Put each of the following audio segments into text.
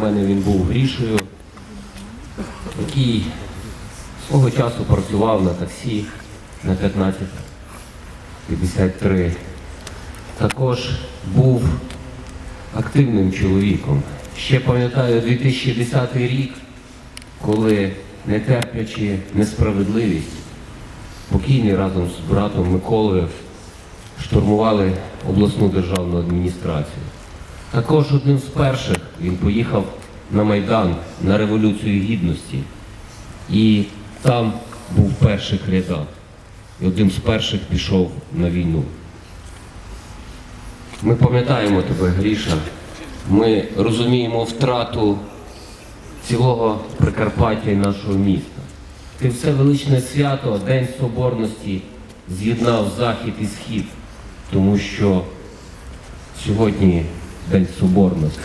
У мене він був грішею, який свого часу працював на таксі на 1553. Також був активним чоловіком. Ще пам'ятаю 2010 рік, коли, не терплячи несправедливість, покійний разом з братом Миколою штурмували обласну державну адміністрацію. Також одним з перших він поїхав на Майдан на Революцію Гідності. І там був в перших рядах. І одним з перших пішов на війну. Ми пам'ятаємо тебе, Гріша. Ми розуміємо втрату цілого Прикарпаття і нашого міста. Ти все величне свято, День Соборності з'єднав Захід і Схід, тому що сьогодні День Соборності.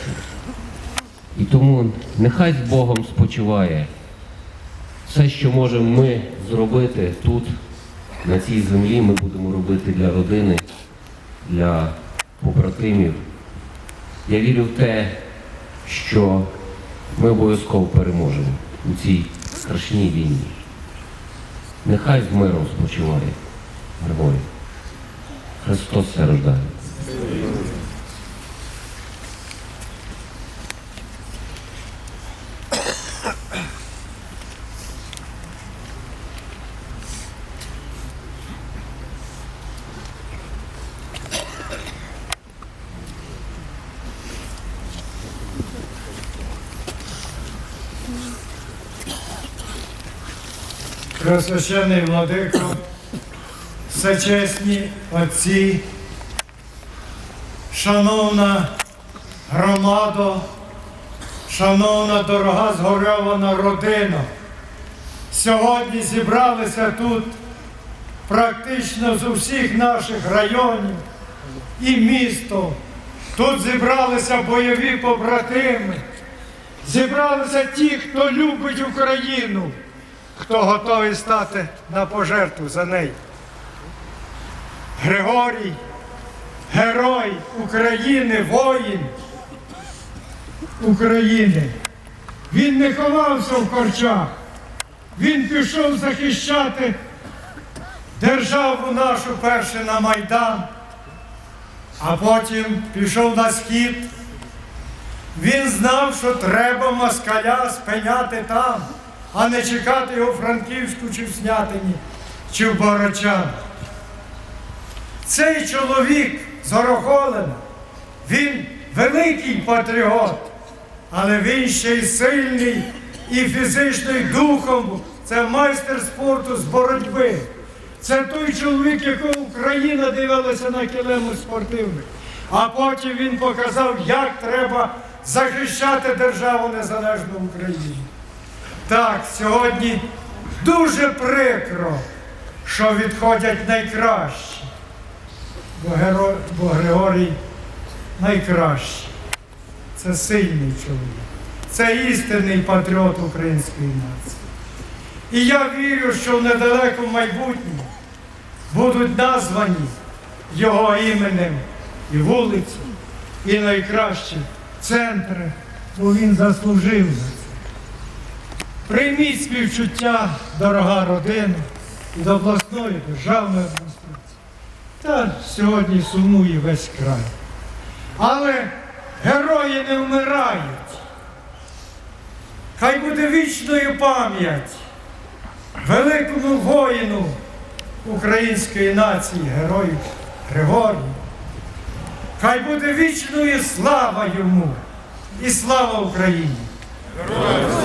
І тому нехай з Богом спочиває все, що можемо ми зробити тут, на цій землі, ми будемо робити для родини, для побратимів. Я вірю в те, що ми обов'язково переможемо у цій страшній війні. Нехай з миром спочиває Григорій. Христос все рождає. Преосвящений владико, всечесні отці, шановна громада, шановна дорога згорьована родина. Сьогодні зібралися тут практично з усіх наших районів і місто. Тут зібралися бойові побратими, зібралися ті, хто любить Україну хто готовий стати на пожертву за неї. Григорій, герой України, воїн України. Він не ховався в корчах. Він пішов захищати державу нашу перше на Майдан, а потім пішов на схід. Він знав, що треба москаля спиняти там а не чекати його в Франківську чи в Снятині, чи в Борочанах. Цей чоловік з Горохолина, він великий патріот, але він ще й сильний і фізичний духом. Це майстер спорту з боротьби. Це той чоловік, якого Україна дивилася на килиму спортивних. А потім він показав, як треба захищати державу незалежну Україні. Так, сьогодні дуже прикро, що відходять найкращі, бо, Геро... бо Григорій найкращий. Це сильний чоловік, це істинний патріот української нації. І я вірю, що в недалекому майбутньому будуть названі його іменем і вулиці, і найкращі центри, бо він заслужив. Прийміть співчуття, дорога родина, до обласної державної адміністрації. Та сьогодні сумує весь край. Але герої не вмирають. Хай буде вічною пам'ять великому воїну української нації, герою Григорію. Хай буде вічною слава йому і слава Україні! Героям